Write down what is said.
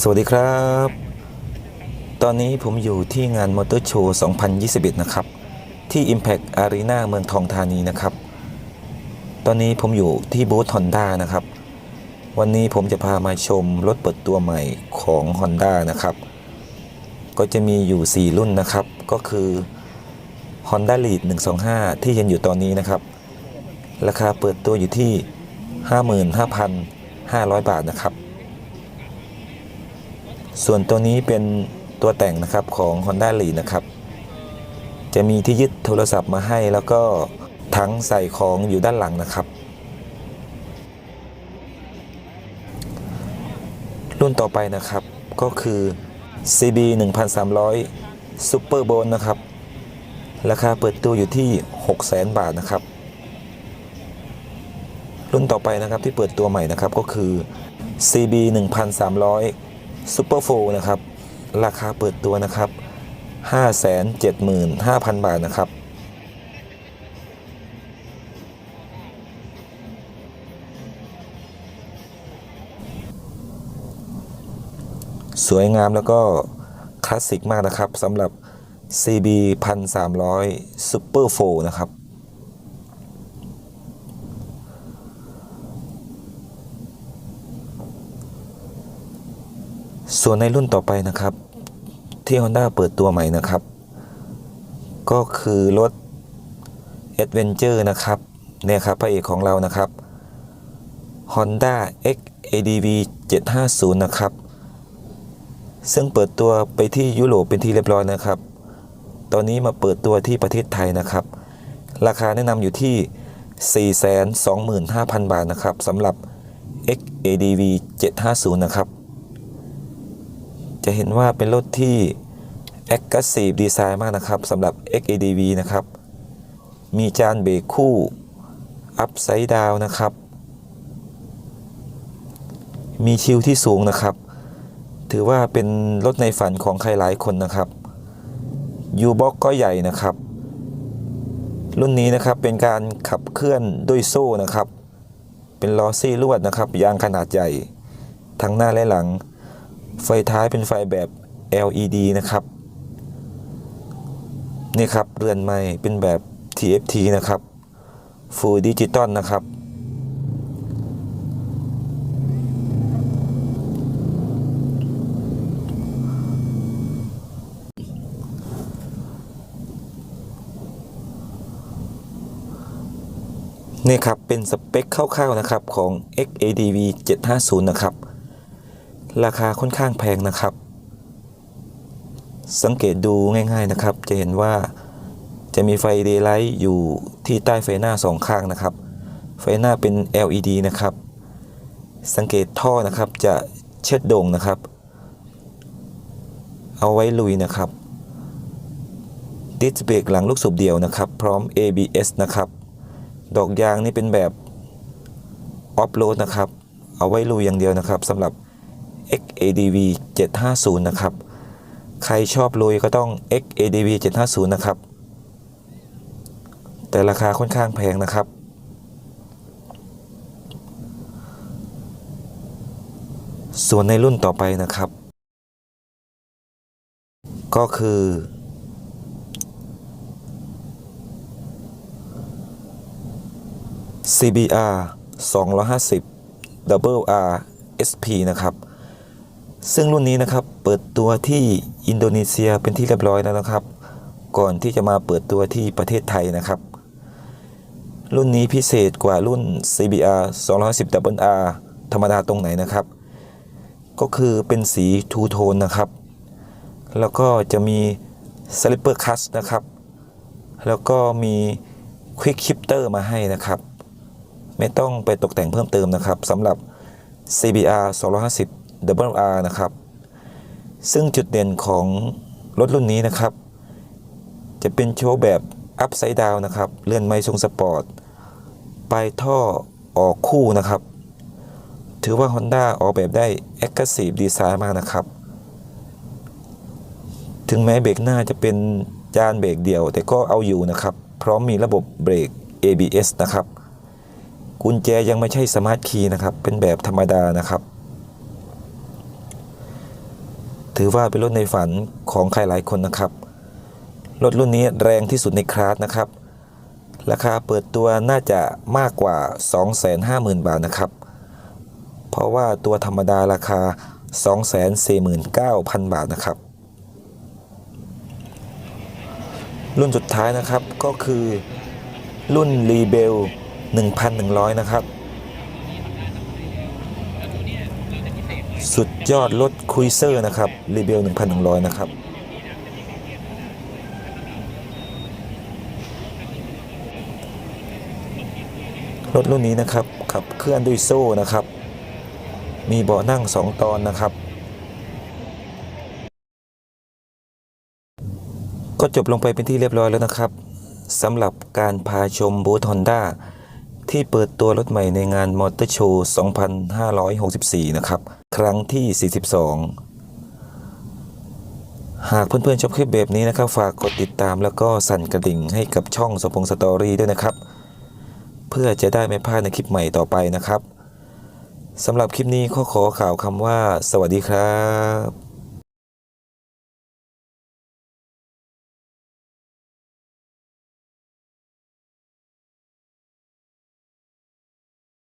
สวัสดีครับ ตอนนี้ผมอยู่ที่งานมอเตอร์โชว์2021 นะครับ ที่ Impact Arena เมืองทองธานีนะครับ ตอนนี้ผมอยู่ที่บูธ Honda นะครับ วันนี้ผมจะพามาชมรถเปิดตัวใหม่ของ Honda นะครับ ก็จะมีอยู่ 4 รุ่นนะครับ ก็คือ Honda Lead 125 ที่เห็นอยู่ตอนนี้นะครับ ราคาเปิดตัวอยู่ที่ 55,500 บาทนะครับ ส่วนตัวนี้เป็นตัวแต่งนะครับของ Honda l e a นะครับ จะมีที่ยึดโทรศัพท์มาให้แล้วก็ถังใส่ของอยู่ด้านหลังนะครับ รุ่นต่อไปนะครับก็คือ CB 1300 Super b o n นะครับ ราคาเปิดตัวอยู่ที่ 600,000 บาทนะครับ รุ่นต่อไปนะครับที่เปิดตัวใหม่นะครับก็คือ CB 1300 Super 4นะครับ ราคาเปิดตัวนะครับ 575,000 บาทนะครับสวยงามแล้วก็คลาสสิกมากนะครับสำหรับ CB 1300 Super 4นะครับ ส่วนในรุ่นต่อไปนะครับ ที่ Honda เปิดตัวใหม่นะครับ ก็คือรถ Adventure นะครับเนี่ยครับพระเอกของเรานะครับ Honda X ADV 750 นะครับ ซึ่งเปิดตัวไปที่ยุโรปเป็นที่เรียบร้อยนะครับ ตอนนี้มาเปิดตัวที่ประเทศไทยนะครับ ราคาแนะนำอยู่ที่ 425,000 บาทนะครับสำหรับ X ADV 750 นะครับ จะเห็นว่าเป็นรถที่ Aggressive Design มากนะครับสำหรับ XADV นะครับ มีจานเบรกคู่ Upside Down นะครับ มีชิลที่สูงนะครับ ถือว่าเป็นรถในฝันของใครหลายคนนะครับยูบ็อกก็ใหญ่นะครับ รุ่นนี้นะครับเป็นการขับเคลื่อนด้วยโซ่นะครับ เป็นล้อซี่ลวดนะครับยางขนาดใหญ่ ทั้งหน้าและหลัง ไฟท้ายเป็นไฟแบบ LED นะครับนี่ครับเรือนไม้เป็นแบบ TFT นะครับ Full Digital นะครับ นี่ครับเป็นสเปคคร่าวๆนะครับของ XADV 750 นะครับ ราคาค่อนข้างแพงนะครับ สังเกตดูง่ายๆนะครับ จะเห็นว่าจะมีไฟเดย์ไลท์อยู่ที่ใต้ไฟหน้าสองข้างนะครับ ไฟหน้าเป็น LED นะครับ สังเกตท่อนะครับจะเช็ดโด่งนะครับ เอาไว้ลุยนะครับดิสเบรกหลังลูกสูบเดียวนะครับ พร้อม ABS นะครับ ดอกยางนี่เป็นแบบออฟโรดนะครับ เอาไว้ลุยอย่างเดียวนะครับสำหรับ XADV 750 นะครับ ใครชอบลุยก็ต้อง XADV 750 นะครับ แต่ราคาค่อนข้างแพงนะครับ ส่วนในรุ่นต่อไปนะครับ ก็คือ CBR 250 Double R SP นะครับ ซึ่งรุ่นนี้นะครับเปิดตัวที่อินโดนีเซียเป็นที่เรียบร้อยแล้วนะครับ ก่อนที่จะมาเปิดตัวที่ประเทศไทยนะครับ รุ่นนี้พิเศษกว่ารุ่น CBR 210 Double R ธรรมดาตรงไหนนะครับ ก็คือเป็นสีทูโทนนะครับ แล้วก็จะมี Slipper Clutch นะครับ แล้วก็มี Quick Shifter มาให้นะครับ ไม่ต้องไปตกแต่งเพิ่มเติมนะครับสำหรับ CBR 250 Double R นะครับ ซึ่งจุดเด่นของรถรุ่นนี้นะครับ จะเป็นโชว์แบบ Upside Down นะครับ เลื่อนไม้ทรงสปอร์ต ปลายท่อออกคู่นะครับ ถือว่า Honda ออกแบบได้ Aggressive Design มากนะครับ ถึงแม้เบรกหน้าจะเป็นจานเบรกเดี่ยว แต่ก็เอาอยู่นะครับ พร้อมมีระบบเบรก ABS นะครับ กุญแจยังไม่ใช่สมาร์ทคีย์นะครับ เป็นแบบธรรมดานะครับ ถือว่าเป็นรถในฝันของใครหลายคนนะครับ รถรุ่นนี้แรงที่สุดในคลาสนะครับ ราคาเปิดตัวน่าจะมากกว่า 250,000 บาทนะครับ เพราะว่าตัวธรรมดาราคา 249,000 บาทนะครับ รุ่นสุดท้ายนะครับก็คือรุ่นรีเบล1,100 นะครับ สุดยอดรถคุยเซอร์นะครับรีเบล1,100 นะครับ รถรุ่นนี้นะครับ ขับเคลื่อนด้วยโซ่นะครับ มีเบาะนั่ง 2 ตอนนะครับ ก็จบลงไปเป็นที่เรียบร้อยแล้วนะครับสำหรับการพาชมบูธฮอนด้า ที่เปิดตัวรถใหม่ในงานมอเตอร์โชว์ 2564 นะครับ ครั้งที่ 42 หากเพื่อนๆชอบคลิปแบบนี้นะครับ ฝากกดติดตามแล้วก็สั่นกระดิ่งให้กับช่องสปงสตอรี่ด้วยนะครับ เพื่อจะได้ไม่พลาดในคลิปใหม่ต่อไปนะครับสำหรับคลิปนี้ขอขอข่าวคำว่า สวัสดีครับ